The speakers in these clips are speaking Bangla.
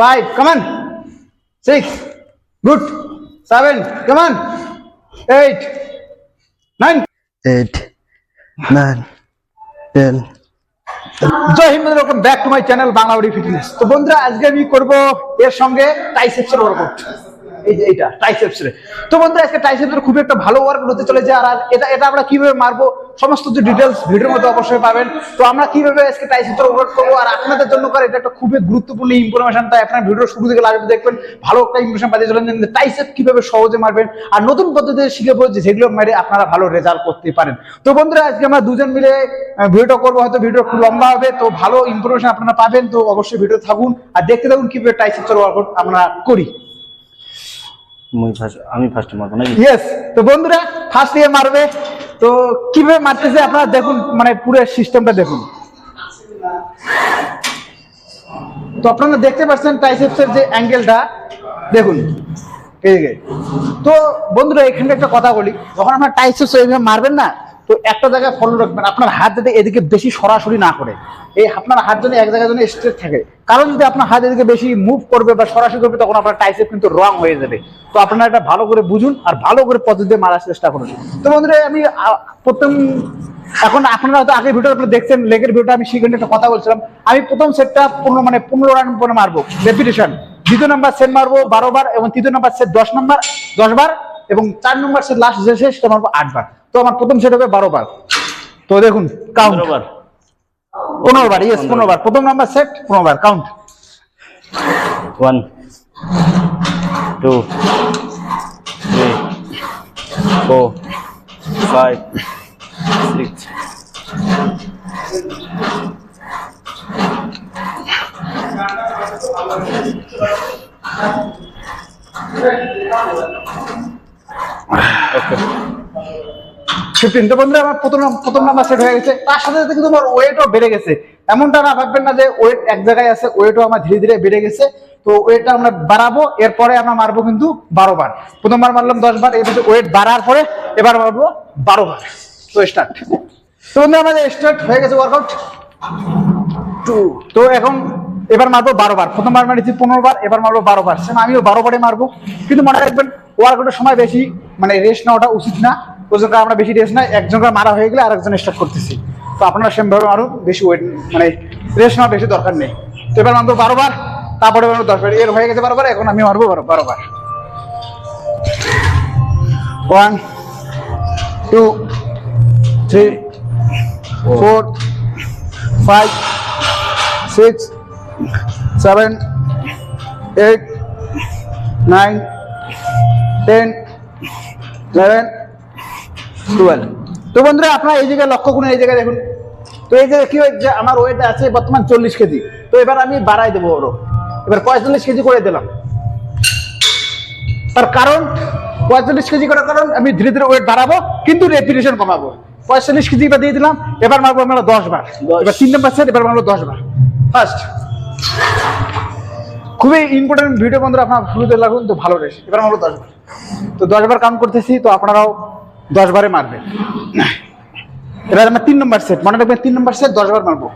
five, come on. Six, good. Seven, come on. Eight, nine. eight nine ten Jai Hind welcome back to my channel Bangla fitness তো বন্ধুরা আজকে আমি করব এর সঙ্গে টাইসেপসের ওয়ার্কআউট ভালো কীভাবে সহজে মারবেন, আর নতুন পদ্ধতিতে শিখে যেগুলো মেরে আপনারা ভালো রেজাল্ট করতে পারেন। তো বন্ধুরা, আজকে আমরা দুজন মিলে ভিডিওটা করব, হয়তো ভিডিও খুব লম্বা হবে, তো ভালো ইনফরমেশন আপনারা পাবেন, তো অবশ্যই ভিডিও থাকুন, আর দেখতে থাকুন কীভাবে টাইসেপসের ওয়ার্কআউট আমরা করি। আমি ফার্স্ট মারবো ইয়েস তো বন্ধুরা ফার্স্ট ইয়ে মারবে। তো কীভাবে মারতেছে আপনারা দেখুন মানে পুরো সিস্টেমটা দেখুন। তো আপনারা দেখতে পাচ্ছেন ট্রাইসেপসের যে অ্যাঙ্গেলটা দেখুন। এইদিকে তো বন্ধুরা, এখানে একটা কথা বলি। যখন আপনার টাইসেপস এইভাবে মারবেন না, তো একটা জায়গায় ফলো রাখবেন। আপনার হাত যাতে এদিকে বেশি সরাসরি না করে। এই আপনার হাত যেন এক জায়গায় যেন স্ট্রেট থাকে কারণ যদি আপনার হাত এদিকে বেশি মুভ করবে বা সরাসরি করবে, তখন আপনার টাইসেপ কিন্তু রং হয়ে যাবে। তো আপনারা এটা ভালো করে বুঝুন আর ভালো করে পদ্ধতি মারার চেষ্টা করুন। তো বন্ধুরা, আমি প্রথম, এখন আপনারা হয়তো আগে ভিডিও আপনারা দেখছেন, লেগের ভিডিওটা আমি সেখানে একটা কথা বলছিলাম। আমি প্রথম সেটটা পনেরো মানে পনেরো রান পরে মারবো। রেপিটেশন দ্বিতীয় নাম্বার সেট মারবো বারো বার এবং তৃতীয় নাম্বার সেট দশ নাম্বার দশ বার এবং চার নম্বর সেট লাস্ট যে সেটা মারবো আট বার। তো আমার প্রথম সেট হবে বারো বার। তো দেখুন কাউন্ট পনেরো বার ইয়েস পনেরো বার। প্রথম নাম্বার সেট পনেরো বার। Count one two three four five six okay fifteen তো বন্ধুরা, আমার প্রথম প্রথম নাম্বার সেট হয়ে গেছে। তার সাথে সাথে কিন্তু আমার ওয়েটও বেড়ে গেছে। এমনটা না ভাববেন না যে ওয়েট এক জায়গায় আছে ওয়েটও আমার ধীরে ধীরে বেড়ে গেছে। তো ওয়েটটা আমরা বাড়াবো, এরপরে আমরা মারবো কিন্তু বারো বার। প্রথমবার মারলাম দশ বার, এবার ওয়েট বাড়ার পরে এবার মারবো বারো বার। তো স্টার্ট তো বন্ধু আমাদের স্টার্ট হয়ে গেছে ওয়ার্কআউট টু তো এখন এবার মারবো বারো বার। প্রথমবার মারিছি পনেরো বার, এবার মারবো বারো বার। সেম আমিও বারো বারে মারবো। কিন্তু মনে রাখবেন ওয়ার্কআউটের সময় বেশি মানে রেস্ট নেওয়াটা উচিত না। ওই জন্য আমরা বেশি রেস্ট নাই, একজনকে মারা হয়ে গেলে আরেকজন স্টার্ট করতেছি। তো আপনারা সেমভাবে আরও বেশি ওয়েট মানে রেস্ট নেওয়া বেশি দরকার নেই। তো এবার মারবো বারোবার, তারপরে দশ বার এর হয়ে গেছে বারো বার এখন আমি মারবো বারো বারো বার one two three four five six seven eight nine ten eleven twelve তো বন্ধুরা আপনারা এই জায়গায় লক্ষ্য করুন এই জায়গায় দেখুন। তো এই জায়গায় কি হয় যে আমার ওয়েট আছে বর্তমান চল্লিশ কেজি। তো এবার আমি বাড়াই দেবো ওরও। এবার পঁয়তাল্লিশ কেজি করে দিলাম। তার কারণ পঁয়তাল্লিশ কেজি করার কারণ আমি ধীরে ধীরে ওয়েট বাড়াবো কিন্তু রেপিটেশন কমাবো। পঁয়তাল্লিশ কেজি এবার দিয়ে দিলাম এবার মারবো আমরা দশ বার। এবার তিন নম্বর সেট এবার মারবো দশ বার। ফার্স্ট খুবই ইম্পর্টেন্ট ভিডিও বন্ধুরা আপনার শুরুতে লাগুন তো ভালো রেসে এবার মারবো দশ বার। তো দশ বার কাউন্ট করতেছি তো আপনারাও দশ বারে মারবেন এবার আমার তিন নম্বর সেট মনে রাখবেন তিন নম্বর সেট দশ বার মারবো।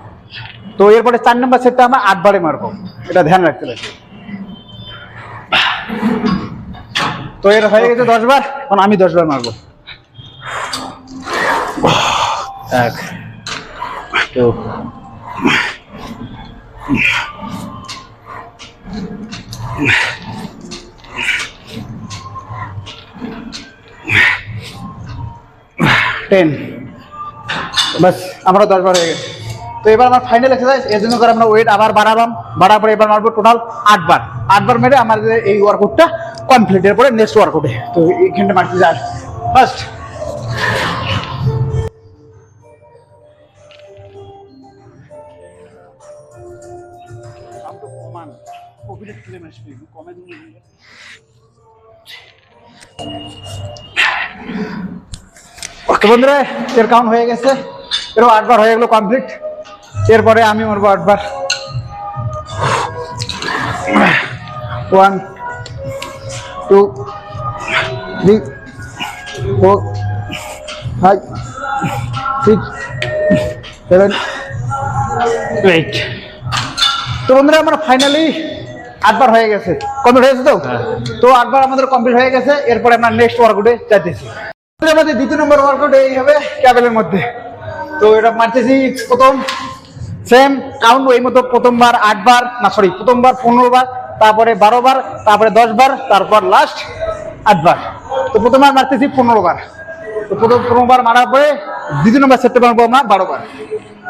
তো এরপরে চার নম্বর সেটটা আমরা আট বারে মারবো। এটা ধ্যান রাখতে লাগবে তো এর হয়ে গেছে দশ বার এখন আমি দশ বার মারবো। এক টু টেন বাস আমরা দশ বার হয়ে গেছে তো এবার আমার ফাইনাল এক্সারসাইজ এর জন্য করে আমরা ওয়েট আবার বাড়ালাম বাড়ার পরে এবার মারবো টোটাল আটবার আটবার মেরে আমাদের এই ওয়ার্কআউটটা কমপ্লিট এর পরে নেক্সট ওয়ার্কআউটে তো এইখানটা মারতে যাস ফার্স্ট তো বন্ধুরা এর কাউন্ট হয়ে গেছে। এরও আটবার হয়ে গেলো কমপ্লিট এরপরে আমি মরবো আটবার। One two three four five six seven eight তো বন্ধুরা আমরা ফাইনালি আটবার হয়ে গেছে। কমপ্লিট হয়েছে তো? হ্যাঁ। তো আটবার আমাদের কমপ্লিট হয়ে গেছে। এরপরে আমরা নেক্সট ওয়ার্কআউটে যাইতেছি। আমাদের দ্বিতীয় নম্বর ওয়ার্কআউট এই হবে ক্যাবেলের মধ্যে। তো এটা মারতেছি প্রথম। সেম কাউন্ট এই মতো প্রথমবার আটবার, না সরি প্রথমবার পনেরো বার তারপরে বারো বার তারপরে দশ বার তারপর লাস্ট আটবার। তো প্রথমবার মারতেছি পনেরো বার তো প্রথম পনেরো বার মারার পরে দ্বিতীয় নম্বর সেটতে পারব আমরা বারো বার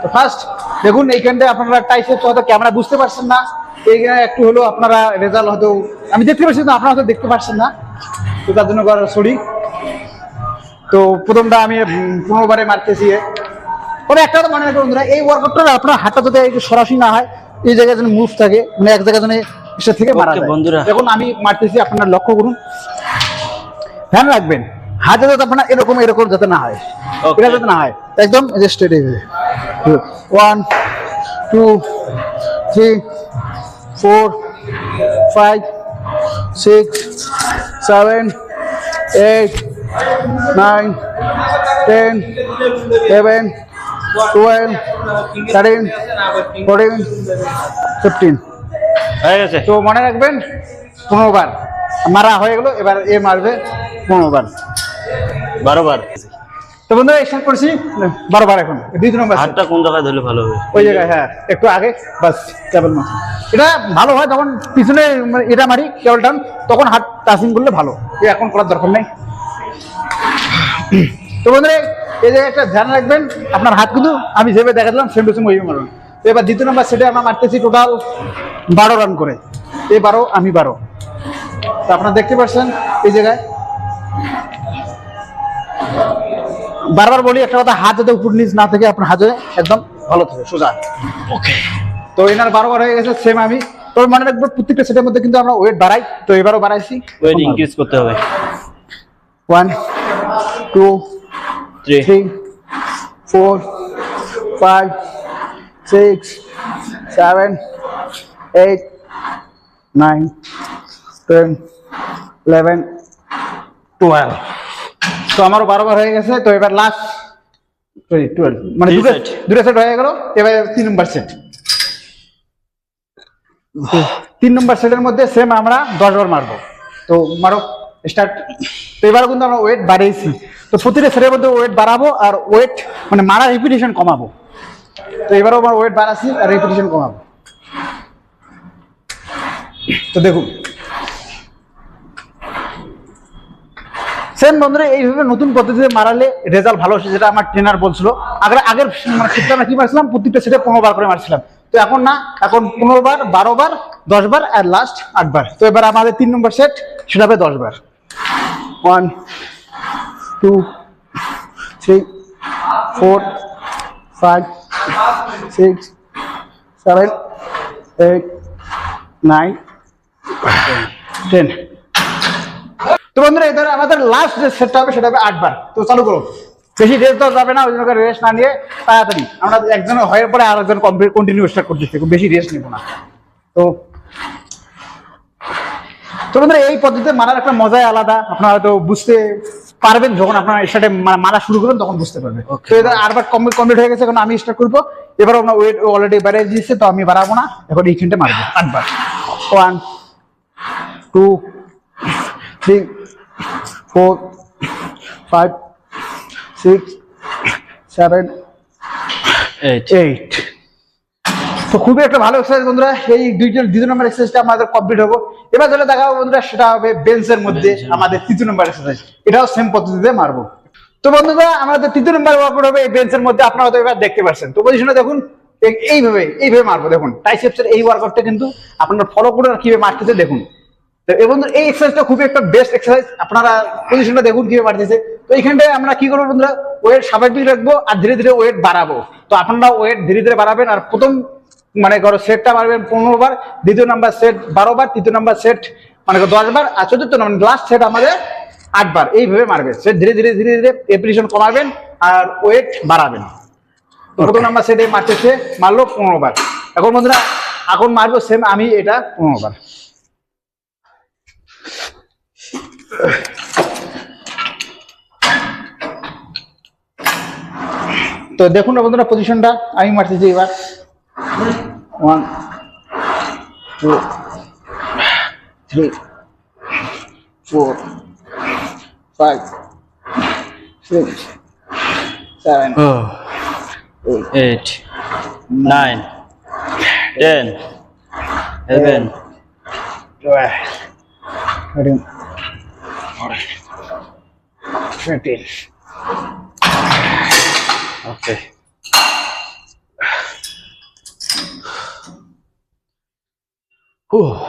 তো ফার্স্ট দেখুন, এইখানটায় আপনারা টাইসেপ হয়তো ক্যামেরা বুঝতে পারছেন না। এইখানে একটু হলো আপনারা রেজাল্ট হয়তো আমি দেখতে পাচ্ছি না, আপনারা হয়তো দেখতে পাচ্ছেন না। তো তার জন্য সরি। তো প্রথমটা আমি উম, পনেরো বারে মারতেছি। তবে একটা কথা মনে রাখবেন বন্ধুরা এই ওয়ার্কআউটটা আপনার হাতটা যদি একটু সরাসরি না হয় এই জায়গায় যেন মুভ থাকে মানে এক জায়গায় যেন সে থেকে মারা যায়। বন্ধুরা। দেখুন আমি মারতেছি আপনারা লক্ষ্য করুন। ধ্যান রাখবেন হাতে যাতে আপনার এরকম এরকম যাতে না হয়. এটা যাতে না হয়। একদম straight one two three four five six seven eight nine ten eleven twelve thirteen fourteen fifteen. হয়ে গেছে। তো মনে রাখবেন পনেরো বার মারা হয়ে গেল এবার এ মারবে পনেরো বার বারো বার তো বন্ধুরা স্টার্ট করছি বারো বার এখন। দুই নম্বর। হাতটা কোন জায়গায় ধরলে ভালো হবে? ওই জায়গায় হ্যাঁ একটু আগে বাস কেবল এটা ভালো হয় তখন পিছনে মানে এটা মারি কেবল টান তখন হাত টাচিং করলে ভালো। এ এখন করার দরকার নেই। তো বন্ধুরা এই জায়গায় একটা ধ্যান রাখবেন আপনার হাত কিন্তু আমি যেভাবে দেখালাম সেম টু সেম ওইভাবে মারবেন তো এবার দ্বিতীয় নম্বর সেটে আমরা মারতেছি টোটাল বারো রান করে। এ বারো আমি বারো। তো আপনারা দেখতে পাচ্ছেন এই জায়গায়। বারবার বলি একটা কথা হাত যাতে উপর নিচ না থেকে আপনার হাতে একদম ভালো থাকে সোজা। ওকে তো এনার বারোবার হয়ে গেছে সেম আমি। তবে মনে রাখব প্রত্যেকটা সেটের মধ্যে কিন্তু আমরা ওয়েট বাড়াই। তো এবারও বাড়াইছি। ওয়েট ইনক্রিজ করতে হবে। One two three three four five six seven eight nine ten eleven twelve তো আমারও বারোবার হয়ে গেছে তো এবার লাস্ট সরি টুয়েলভ মানে দুটো দুটো সেট হয়ে গেল এবার তিন নম্বর সেট তিন নম্বর সেটের মধ্যে সেম আমরা দশ বার মারবো। তো মারো স্টার্ট তো এবারও কিন্তু আমরা ওয়েট বাড়িয়েছি। তো প্রতিটা সেটের মধ্যে ওয়েট বাড়াবো আর ওয়েট মানে মারা রিপিটেশন কমাবো। তো এবারও আমার ওয়েট বাড়াচ্ছি আর রিপিটেশন কমাবো। তো দেখুন। সেম বন্ধুরা, এইভাবে নতুন পদ্ধতিতে মারালে রেজাল্ট ভালো আসে যেটা আমার ট্রেনার বলছিল। আগে আগের মানে ক্ষেত্রে আমরা কি মারছিলাম? প্রত্যেকটা সেটে পনেরো বার করে মারছিলাম। তো এখন না, এখন পনেরো বার, বারো বার, দশ বার আর লাস্ট আটবার। তো এবার আমাদের তিন নম্বর সেট সেটা হবে দশ বার। One two, three, four, five, six, seven, eight, nine, ten. তো বন্ধুরা এদের আমাদের লাস্ট যে সেটটা হবে, সেটা হবে আটবার তো চালু করো। বেশি রেস্ট দেওয়া যাবে না, ওই জন্য রেস্ট না নিয়ে তাড়াতাড়ি। আমরা একজন হয়ে পরে আর একজন কন্টিনিউ স্টার্ট করতেছি বেশি রেস্ট নেব না। তো তো বন্ধুরা, এই পদ্ধতিতে মারার একটা মজাই আলাদা। আপনারা হয়তো বুঝতে পারবেন যখন আপনার স্টার্টে মারা শুরু করবেন তখন বুঝতে পারবেন. তো এদের আরবার কমপ্লিট হয়ে গেছে এখন আমি স্টার্ট করব। এবার আপনার ওয়েট অলরেডি বাড়িয়ে দিয়েছে তো আমি বাড়াবো না। এখন এইখানটা মারবো আটবার। One two three four five six seven eight eight তো খুবই একটা ভালো এক্সারসাইজ বন্ধুরা। এই দুইটা দ্বিতীয় নম্বর এক্সারসাইজটা আমাদের কমপ্লিট হব। এবার যেটা দেখাবো বন্ধুরা সেটা হবে বেঞ্চের মধ্যে আমাদের তৃতীয় নম্বর এক্সারসাইজ এটাও সেম পদ্ধতিতে মারবো। তো বন্ধুরা আমাদের তৃতীয় নম্বর ওয়ার্কআউট হবে এই বেঞ্চের মধ্যে। আপনারা তো এবার দেখতে পাচ্ছেন তো পজিশনে দেখুন এইভাবে এইভাবে মারবো দেখুন। টাইসেপসের এই ওয়ার্কআউটটা কিন্তু আপনারা ফলো করে আর কীভাবে মারতেছে দেখুন। তো এই বন্ধু এই এক্সারসাইজটা খুবই একটা বেস্ট এক্সারসাইজ আপনারা পজিশনটা দেখুন কীভাবে মারতেছে। তো এইখানটায় আমরা কি করব বন্ধুরা ওয়েট স্বাভাবিক রাখব আর ধীরে ধীরে ওয়েট বাড়াবো। তো আপনারা ওয়েট ধীরে ধীরে বাড়াবেন। আর প্রথম মানে করো সেটটা মারবেন পনেরো বার দ্বিতীয় নাম্বার সেট বারো বার তৃতীয় নাম্বার সেট মানে করো দশ বার আর চতুর্থ নাম্বার লাস্ট সেট আমাদের আটবার এইভাবে মারবেন সেট ধীরে ধীরে ধীরে ধীরে এপ্রিশন কমাবেন আর ওয়েট বাড়াবেন। প্রথম নাম্বার সেটে মারতেছে মারলো পনেরো বার। এখন বন্ধুরা এখন মারবো সেম আমি এটা পনেরো বার। তো দেখুন না বন্ধুরা পজিশনটা আমি মারতেছি এবার। One, two, three, four, five, six, seven, oh, eight, eight, nine, ten, eleven, twelve, thirteen, fourteen, fifteen. Okay.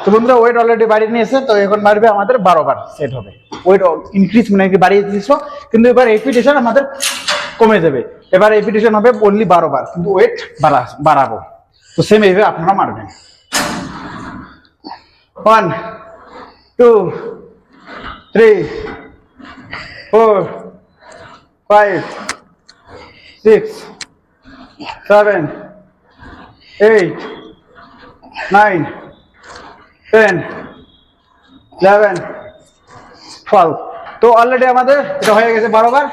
তো বন্ধুরা ওয়েট অলরেডি বাড়িয়ে নিয়েছে, তো এখন মারবে আমাদের বারো বার সেট হবে ওয়েট ইনক্রিজ মানে কি বাড়িয়ে দিয়েছ, কিন্তু এবার রেপিটেশন আমাদের কমে যাবে। এবার রেপিটেশন হবে অনলি বারো বার কিন্তু ওয়েট বাড়া বাড়াবো। তো সেম এইভাবে আপনারা মারবেন। One two three four five six seven eight nine ten eleven twelve তো অলরেডি আমাদের এটা হয়ে গেছে বারোবার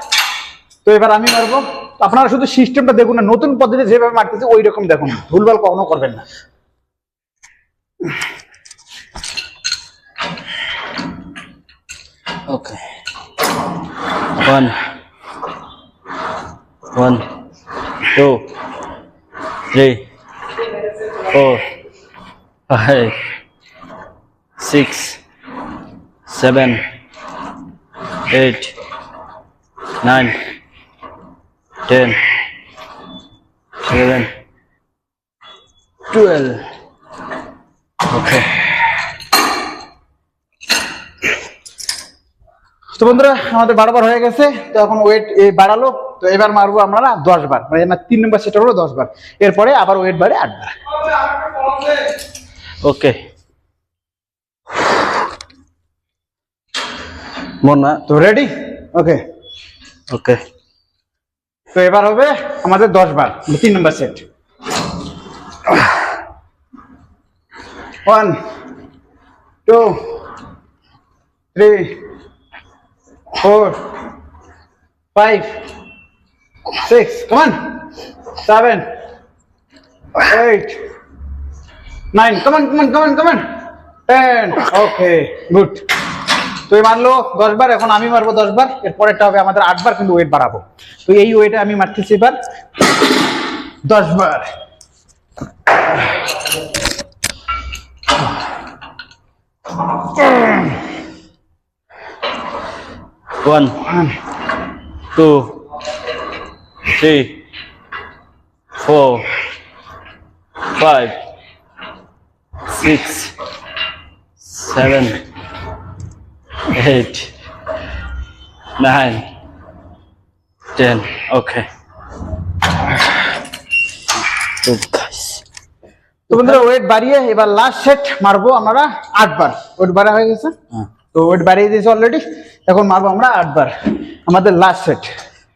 তো এবার আমি মারবো আপনারা শুধু সিস্টেমটা দেখুন না, নতুন পদ্ধতি যেভাবে মারতেছে ওই রকম দেখুন ভুলভাল কখনো করবেন না okay one one Two. Three. Four. Five. Six. Seven. Eight. Nine. Ten. Eleven. Twelve. Okay. তো বন্ধুরা আমাদের বারবার হয়ে গেছে তো এখন ওয়েট বাড়ালো তো এবার মারবো আমরা দশ বার মানে আমার তিন নম্বর সেটা হলো দশ বার এরপরে আবার ওয়েট বাড়ে আট বার Okay. Mona. তো রেডি ওকে Okay. তো এবার হবে আমাদের দশ বার মানে তিন নম্বর set one two three four five six come on seven eight nine come on come on come on কমান টেন ওকে গুড তো এই মারলো দশ বার এখন আমি মারবো দশ বার এরপরেরটা হবে আমাদের আট বার কিন্তু ওয়েট বাড়াবো। তো এই ওয়েটে আমি মারতেছি এবার দশ বার One, two, three, four, five, six, seven, eight, nine, ten. Okay. So guys. তো বন্ধুরা ওয়েট বাড়িয়ে এবার লাস্ট সেট মারবো আমরা আটবার ওয়েট বাড়া হয়ে গেছে হ্যাঁ। তো ওয়েট বাড়িয়ে দিয়েছে অলরেডি এখন মারবো আমরা আটবার আমাদের লাস্ট সেট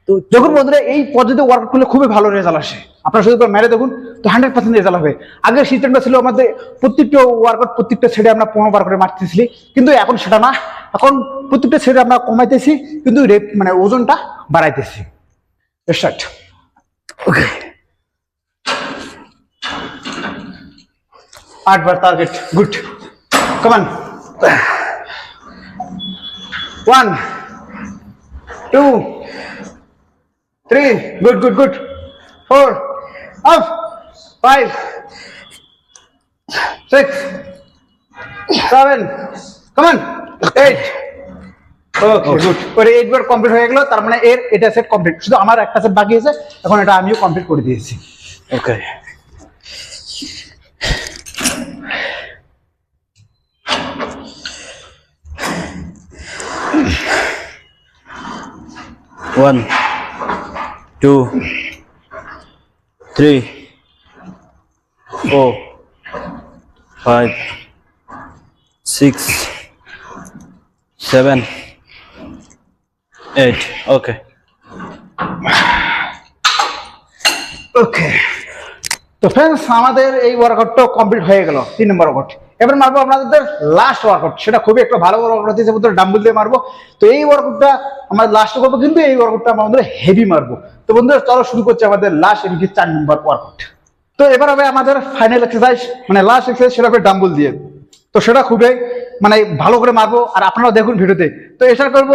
তো যখন বন্ধুরা এই পদ্ধতিতে ওয়ার্কআউট করলে খুবই ভালো রেজাল্ট আসে আপনারা শুধু মেরে দেখুন তো হান্ড্রেড পার্সেন্ট রেজাল্ট হবে আগের সিস্টেমটা ছিল আমাদের প্রত্যেকটা ওয়ার্কআউট প্রত্যেকটা সেটে আমরা পনেরো বার করে মারতেছিলি কিন্তু এখন সেটা না এখন প্রত্যেকটা সেটে আমরা কমাইতেছি, কিন্তু রেপ মানে ওজনটা বাড়াইতেছি। স্টার্ট ওকে আটবার target good come on one two three good good good four up five six seven come on eight okay good or complete হয়ে গেল তার মানে এর এটা সেট কমপ্লিট শুধু আমার একটা সেট বাকি আছে এখন এটা আমিও কমপ্লিট করে দিয়েছি। Okay. One, two, three, four, five, six, seven, eight. Okay. ওকে তো ফ্রেন্ডস আমাদের এই ওয়ার্কআউটটা কমপ্লিট হয়ে গেল। তিন নম্বর ওয়ার্কআউট এবার মারবো আপনাদের লাস্ট ওয়ার্কআউট সেটা খুবই একটা ভালো ওয়ার্কআউট হচ্ছে বলতে ডাম্বল দিয়ে মারবো। তো এই ওয়ার্কআউটটা আমরা লাস্ট করব কিন্তু এই ওয়ার্কআউটটা আমরা আমাদের হেভি মারবো। তো বন্ধুরা চলো শুরু করছি আমাদের লাস্ট এমনকি চার নম্বর ওয়ার্কআউট তো এবার হবে আমাদের ফাইনাল এক্সারসাইজ মানে লাস্ট এক্সারসাইজ সেটা হবে ডাম্বল দিয়ে। তো সেটা খুবই মানে ভালো করে মারবো আর আপনারাও দেখুন ভিডিওতে। তো স্টার্ট করব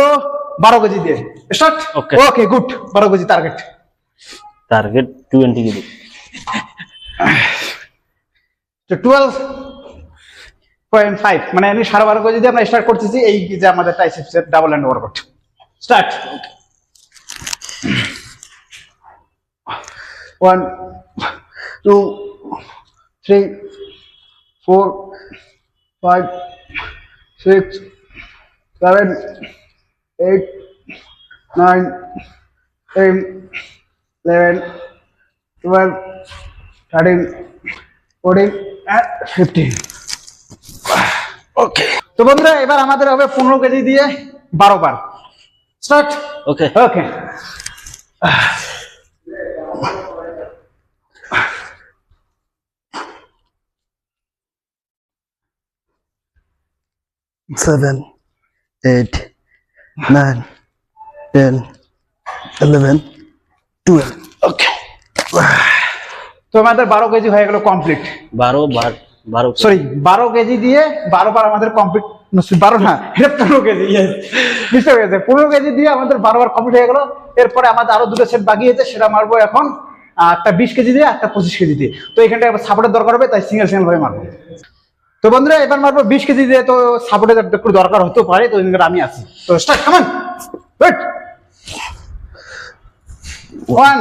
বারো কেজি দিয়ে। স্টার্ট. ওকে গুড বারো KG target target twenty KG. তো টুয়েলভ পয়েন্ট ফাইভ মানে আমি সাড়ে বারো কেজি দিয়ে আমরা স্টার্ট করতেছি এই যে আমাদের টাইসেপসের double hand workout start one two three four five six seven eight nine ten eleven twelve thirteen fourteen fifteen okay তো বন্ধুরা এবার আমাদের হবে পনেরো কেজি দিয়ে বারো বার start okay okay seven, eight, nine, ten, eleven, twelve. Okay তো আমাদের বারো কেজি হয়ে গেল কমপ্লিট বারো বার সরি বারো কেজি দিয়ে বারো বার আমাদের কমপ্লিট বারো না এটা পনেরো কেজি. বুঝতে পেরেছে পনেরো কেজি দিয়ে আমাদের বারো বার কমপ্লিট হয়ে গেল। এরপরে আমাদের আরও দুটো সেট বাকি আছে সেটা মারবো এখন। একটা বিশ কেজি দিয়ে একটা পঁচিশ কেজি দিয়ে। তো এখানটা সাপোর্টের দরকার হবে তাই সিঙ্গেল সিঙ্গেল ভাবে মারবো। তো বন্ধুরা, এবার মারবো বিশ কেজি দিয়ে তো সাপোর্টের একটু দরকার হতে পারে, তো আমি আছি। তো স্টার্ট কামান ওয়ান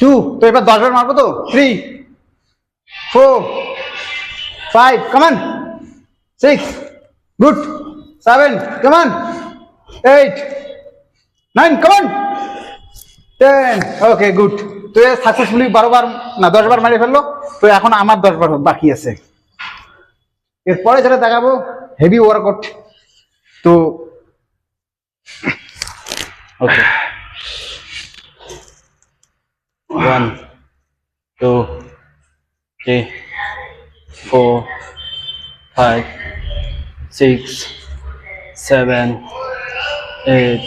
টু তো এবার দশ বার মারবো তো? Three four five come on six good seven come on eight nine come on ten okay good তো সাকসেসফুলি বারো বার না দশ বার মারি ফেলল। তো এখন আমার দশ বার বাকি আছে। এরপরে যেটা দেখাবো হেভি ওয়ার্কআউট তো okay one two three four five six seven eight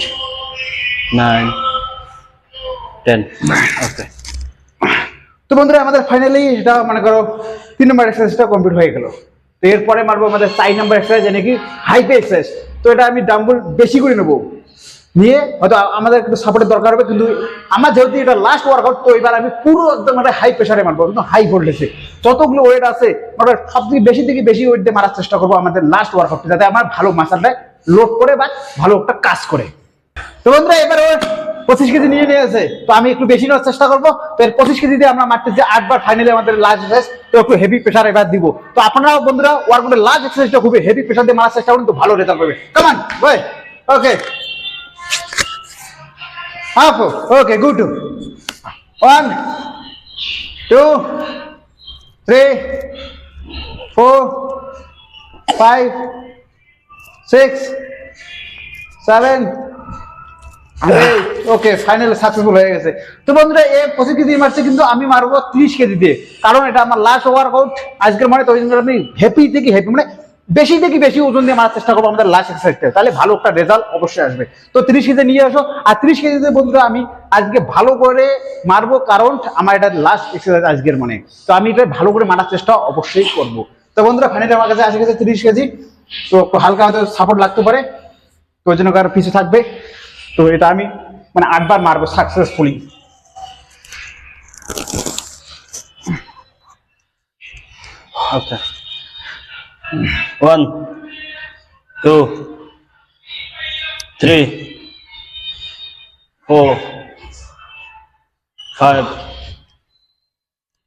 nine ten okay তো বন্ধুরা আমাদের ফাইনালি এটা মনে করো তিন নম্বর এক্সারসাইজটা কমপ্লিট হয়ে গেল। তো এরপরে মারবো আমাদের চার নাম্বার এক্সারসাইজ যে নাকি হাইপে এক্সারসাইজ তো এটা আমি ডাম্বল বেশি করে নেব। নিয়ে হয়তো আমাদের একটু সাপোর্টের দরকার হবে, কিন্তু আমার যেহেতু এটা লাস্ট ওয়ার্কআউট তো এবার আমি পুরো একদম একটা হাই প্রেশারে মারবো, একদম হাই ভোল্টেজে যতগুলো ওয়েট আছে ওটা সব থেকে বেশি থেকে বেশি ওয়েট দিয়ে মারার চেষ্টা করব আমাদের লাস্ট ওয়ার্কআউটটা যাতে আমার ভালো মাসালটা লোড করে বা ভালো একটা কাজ করে। তো বন্ধুরা, এবার পঁচিশ কেজি নিয়ে নিয়েছে। তো আমি একটু বেশি নেওয়ার চেষ্টা করব। তো এর পঁচিশ কেজি দিয়ে আমরা মারতেছি, আটবার ফাইনালি আমাদের লাস্ট এক্সারসাইজ তো একটু হেভি প্রেশার এবার দিব। তো আপনারা বন্ধুরা ওয়ার্কআউটের লাস্ট এক্সারসাইজটা খুবই হেভি প্রেশার দিয়ে মারার চেষ্টা করুন, তো ভালো রেজাল্ট পাবে কামান ওই okay half okay good one two three four five six seven okay final successful হয়ে গেছে। তো বন্ধুরা, এই পঁচিশ কেজি মারছে কিন্তু আমি মারবো ত্রিশ কেজি দিয়ে কারণ এটা আমার লাস্ট ওয়ার্কআউট আজকের মানে তো ওই জন্য আমি হ্যাপি থেকে হ্যাপি মানে বেশি থেকে বেশি ওজন দিয়ে মারার চেষ্টা করব আমাদের লাস্ট এক্সারসাইজটা তাহলে ভালো একটা রেজাল্ট অবশ্যই আসবে। তো ত্রিশ কেজি নিয়ে আসো। আর ত্রিশ কেজিতে বন্ধুরা, আমি আজকে ভালো করে মারবো, কারণ আমার এটা লাস্ট এক্সারসাইজ আজকের মানে। তো আমি এটা ভালো করে মারার চেষ্টা অবশ্যই করব। তো বন্ধুরা ফাইনালি আমার কাছে আসে গেছে ত্রিশ কেজি। তো হালকা হয়তো সাপোর্ট লাগতে পারে। তো ওই জন্য কারও পিছু থাকবে। তো এটা আমি মানে আটবার মারবো successfully okay one two three four five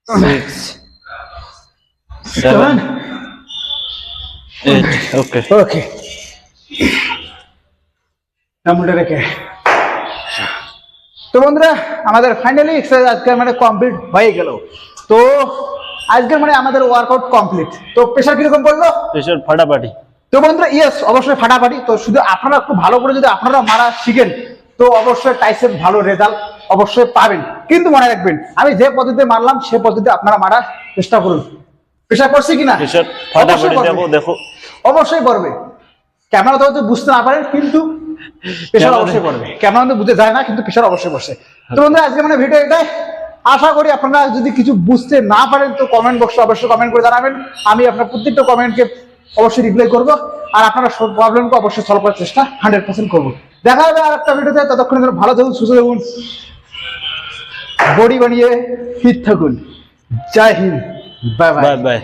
six seven eight okay okay রেখে। তো বন্ধুরা আমাদের ফাইনালি এক্সারসাইজ আজকের মানে কমপ্লিট হয়ে গেল। তো আজকের মানে আমাদের ওয়ার্কআউট কমপ্লিট তো প্রেশার কীরকম পড়ল? প্রেশার ফাটাফাটি। তো বন্ধুরা ইয়েস অবশ্যই ফাটাফাটি। তো শুধু আপনারা একটু ভালো করে যদি আপনারা মারা শিখেন তো অবশ্যই টাইসেপ ভালো রেজাল্ট অবশ্যই পাবেন। কিন্তু মনে রাখবেন আমি যে পদ্ধতিতে মারলাম সে পদ্ধতিতে আপনারা মারার চেষ্টা করুন। প্রেশার পড়ছে কিনা? প্রেশার অবশ্যই ফাটাফাটি দেখো দেখো। অবশ্যই পড়বে ক্যামেরা তো বুঝতে না পারেন কিন্তু Camera- অবশ্যই পড়বে। ক্যামেরা তো বুঝতে যায় না কিন্তু প্রেশার অবশ্যই পড়ছে। তো বন্ধুরা আজকে মানে ভিডিও এটাই আশা করি আপনারা যদি কিছু বুঝতে না পারেন তো কমেন্ট বক্সে অবশ্যই কমেন্ট করে জানাবেন। আমি আপনার প্রত্যেকটা কমেন্টকে অবশ্যই রিপ্লাই করব আর আপনারা সব প্রবলেমকে অবশ্যই সলভ করার চেষ্টা হান্ড্রেড পার্সেন্ট করব। দেখা হবে আর একটা ভিডিওতে ততক্ষণ ভালো থাকুন সুস্থ থাকুন। বডি বানিয়ে ফিট থাকুন। জয় হিন্দ। Bye bye bye